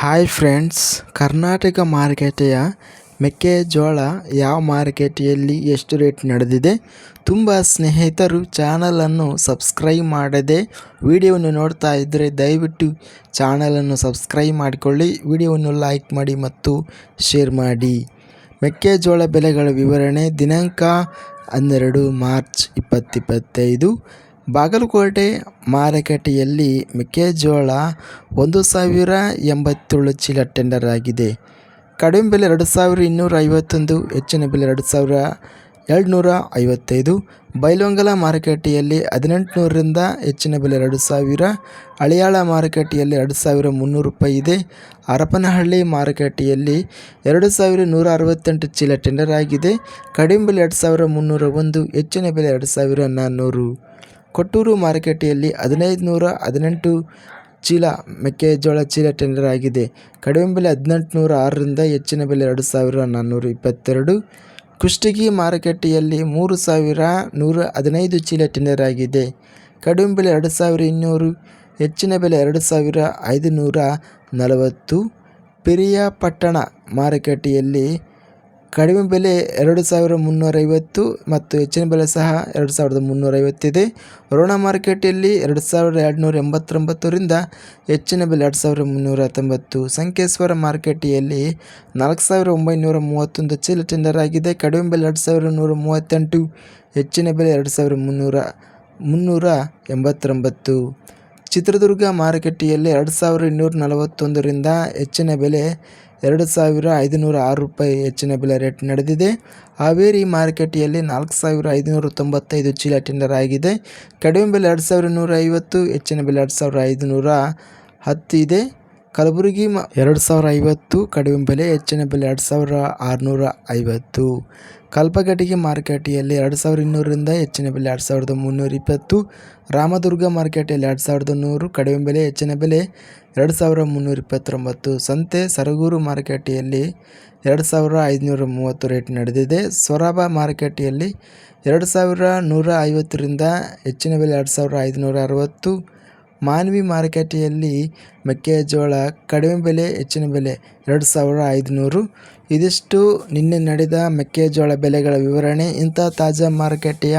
Hi friends Karnataka ಮಾರುಕಟ್ಟೆಯ ಮೆಕ್ಕೆಜೋಳ ಯಾವ ಮಾರುಕಟ್ಟೆಯಲ್ಲಿ ಎಷ್ಟು ರೇಟ್ ನಡೆದಿದೆ? ತುಂಬ ಸ್ನೇಹಿತರು ಚಾನಲನ್ನು ಸಬ್ಸ್ಕ್ರೈಬ್ ಮಾಡದೆ ವಿಡಿಯೋವನ್ನು ನೋಡ್ತಾ ಇದ್ದರೆ ದಯವಿಟ್ಟು ಚಾನಲನ್ನು ಸಬ್ಸ್ಕ್ರೈಬ್ ಮಾಡಿಕೊಳ್ಳಿ ವಿಡಿಯೋವನ್ನು ಲೈಕ್ ಮಾಡಿ ಮತ್ತು ಶೇರ್ ಮಾಡಿ. ಮೆಕ್ಕೆಜೋಳ ಬೆಲೆಗಳ ವಿವರಣೆ ದಿನಾಂಕ ಹನ್ನೆರಡು ಮಾರ್ಚ್ ಇಪ್ಪತ್ತಿಪ್ಪತ್ತೈದು ಬಾಗಲಕೋಟೆ ಮಾರುಕಟ್ಟೆಯಲ್ಲಿ ಮೆಕ್ಕೆಜೋಳ ಒಂದು ಸಾವಿರ ಎಂಬತ್ತೇಳು ಚೀಲ ಟೆಂಡರ್ ಆಗಿದೆ. ಕಡಿಮೆ ಬೆಲೆ ಎರಡು ಸಾವಿರ ಇನ್ನೂರ ಐವತ್ತೊಂದು, ಹೆಚ್ಚಿನ ಬೆಲೆ ಎರಡು ಸಾವಿರ ಎರಡುನೂರ ಐವತ್ತೈದು. ಬೈಲೊಂಗಲ ಮಾರುಕಟ್ಟೆಯಲ್ಲಿ ಹದಿನೆಂಟುನೂರರಿಂದ ಹೆಚ್ಚಿನ ಬೆಲೆ ಎರಡು ಸಾವಿರ. ಹಳಿಯಾಳ ಮಾರುಕಟ್ಟೆಯಲ್ಲಿ ಎರಡು ಸಾವಿರ ಮುನ್ನೂರು ರೂಪಾಯಿ ಇದೆ. ಹರಪನಹಳ್ಳಿ ಮಾರುಕಟ್ಟೆಯಲ್ಲಿ ಎರಡು ಸಾವಿರ ನೂರ ಅರವತ್ತೆಂಟು ಚೀಲ ಟೆಂಡರ್ ಆಗಿದೆ. ಕಡಿಮೆ ಬೆಲೆ ಎರಡು ಸಾವಿರ ಮುನ್ನೂರ ಒಂದು, ಹೆಚ್ಚಿನ ಬೆಲೆ ಎರಡು ಸಾವಿರ ನಾನ್ನೂರು. ಕೊಟ್ಟೂರು ಮಾರುಕಟ್ಟೆಯಲ್ಲಿ ಹದಿನೈದು ನೂರ ಹದಿನೆಂಟು ಚೀಲ ಮೆಕ್ಕೆಜೋಳ ಚೀಲ ಟೆಂಡರ್ ಆಗಿದೆ. ಕಡಿಮೆ ಬೆಲೆ ಹದಿನೆಂಟು ನೂರ ಆರರಿಂದ ಹೆಚ್ಚಿನ ಬೆಲೆ ಎರಡು ಸಾವಿರ ನಾನ್ನೂರ ಇಪ್ಪತ್ತೆರಡು ಕುಷ್ಟಗಿ ಮಾರುಕಟ್ಟೆಯಲ್ಲಿ ಮೂರು ಸಾವಿರ ನೂರ ಹದಿನೈದು ಚೀಲ ಟೆಂಡರ್ ಆಗಿದೆ. ಕಡಿಮೆ ಬೆಲೆ ಎರಡು ಸಾವಿರ ಇನ್ನೂರು ಹೆಚ್ಚಿನ ಬೆಲೆ ಎರಡು ಸಾವಿರ ಐದುನೂರ ನಲವತ್ತು ಪಿರಿಯಾಪಟ್ಟಣ ಮಾರುಕಟ್ಟೆಯಲ್ಲಿ ಕಡಿಮೆ ಬೆಲೆ ಎರಡು ಸಾವಿರ ಮುನ್ನೂರೈವತ್ತು ಮತ್ತು ಹೆಚ್ಚಿನ ಬೆಲೆ ಸಹ ಎರಡು ಸಾವಿರದ ಮುನ್ನೂರೈವತ್ತಿದೆ. ರೋಣ ಮಾರ್ಕೆಟಲ್ಲಿ ಎರಡು ಸಾವಿರದ ಎರಡುನೂರ ಎಂಬತ್ತೊಂಬತ್ತರಿಂದ ಹೆಚ್ಚಿನ ಬೆಲೆ ಎರಡು ಸಾವಿರ ಮುನ್ನೂರ ಹತ್ತೊಂಬತ್ತು. ಸಂಕೇಶ್ವರ ಮಾರ್ಕೆಟಿಯಲ್ಲಿ ನಾಲ್ಕು ಸಾವಿರ ಒಂಬೈನೂರ ಮೂವತ್ತೊಂದು ಚೀಲ ಟೆಂಡರ್ ಆಗಿದೆ. ಕಡಿಮೆ ಬೆಲೆ ಎರಡು ಸಾವಿರದ ನೂರ ಮೂವತ್ತೆಂಟು, ಹೆಚ್ಚಿನ ಬೆಲೆ ಎರಡು ಸಾವಿರ ಮುನ್ನೂರ ಮುನ್ನೂರ ಎಂಬತ್ತೊಂಬತ್ತು. ಚಿತ್ರದುರ್ಗ ಮಾರುಕಟ್ಟೆಯಲ್ಲಿ ಎರಡು ಸಾವಿರ ಇನ್ನೂರ ನಲವತ್ತೊಂದರಿಂದ ಹೆಚ್ಚಿನ ಬೆಲೆ ಎರಡು ಸಾವಿರ ಐದುನೂರ ಆರು ರೂಪಾಯಿ ಹೆಚ್ಚಿನ ಬೆಲೆ ರೇಟ್ ನಡೆದಿದೆ. ಹಾವೇರಿ ಮಾರುಕಟ್ಟೆಯಲ್ಲಿ ನಾಲ್ಕು ಸಾವಿರ ಐದುನೂರ ತೊಂಬತ್ತೈದು ಚೀಲ ಟೆಂಡರ್ ಆಗಿದೆ. ಕಡಿಮೆ ಬೆಲೆ ಎರಡು ಸಾವಿರ ನೂರ ಐವತ್ತು, ಹೆಚ್ಚಿನ ಬೆಲೆ ಎರಡು ಸಾವಿರ ಐದುನೂರ ಹತ್ತು ಇದೆ. ಕಲಬುರಗಿ ಮ ಎರಡು ಸಾವಿರ ಐವತ್ತು ಕಡಿಮೆ ಬೆಲೆ, ಹೆಚ್ಚಿನ ಬೆಲೆ ಎರಡು ಸಾವಿರ ಆರುನೂರ ಐವತ್ತು. ಕಲ್ಪಗಟ್ಟಿಗೆ ಮಾರುಕಟ್ಟೆಯಲ್ಲಿ ಎರಡು ಸಾವಿರ ಇನ್ನೂರರಿಂದ ಹೆಚ್ಚಿನ ಬೆಲೆ ಎರಡು ಸಾವಿರದ ಮುನ್ನೂರ ಇಪ್ಪತ್ತು. ರಾಮದುರ್ಗ ಮಾರುಕಟ್ಟೆಯಲ್ಲಿ ಎರಡು ಸಾವಿರದ ನೂರು ಕಡಿಮೆ ಬೆಲೆ, ಹೆಚ್ಚಿನ ಬೆಲೆ ಎರಡು ಸಾವಿರ ಮುನ್ನೂರ ಇಪ್ಪತ್ತೊಂಬತ್ತು. ಸಂತೆ ಸರಗೂರು ಮಾರುಕಟ್ಟೆಯಲ್ಲಿ ಎರಡು ಸಾವಿರ ಐದುನೂರ ಮೂವತ್ತು ರೇಟ್ ನಡೆದಿದೆ. ಸೊರಬ ಮಾರುಕಟ್ಟೆಯಲ್ಲಿ ಎರಡು ಸಾವಿರ ನೂರ ಐವತ್ತರಿಂದ ಹೆಚ್ಚಿನ ಬೆಲೆ ಎರಡು ಸಾವಿರ ಐದುನೂರ ಅರವತ್ತು. ಮಾನ್ವಿ ಮಾರುಕಟ್ಟೆಯಲ್ಲಿ ಮೆಕ್ಕೆಜೋಳ ಕಡಿಮೆ ಬೆಲೆ, ಹೆಚ್ಚಿನ ಬೆಲೆ ಎರಡು ಸಾವಿರ ಐದುನೂರು. ಇದಿಷ್ಟು ನಿನ್ನೆ ನಡೆದ ಮೆಕ್ಕೆಜೋಳ ಬೆಲೆಗಳ ವಿವರಣೆ. ಇಂಥ ತಾಜಾ ಮಾರುಕಟ್ಟೆಯ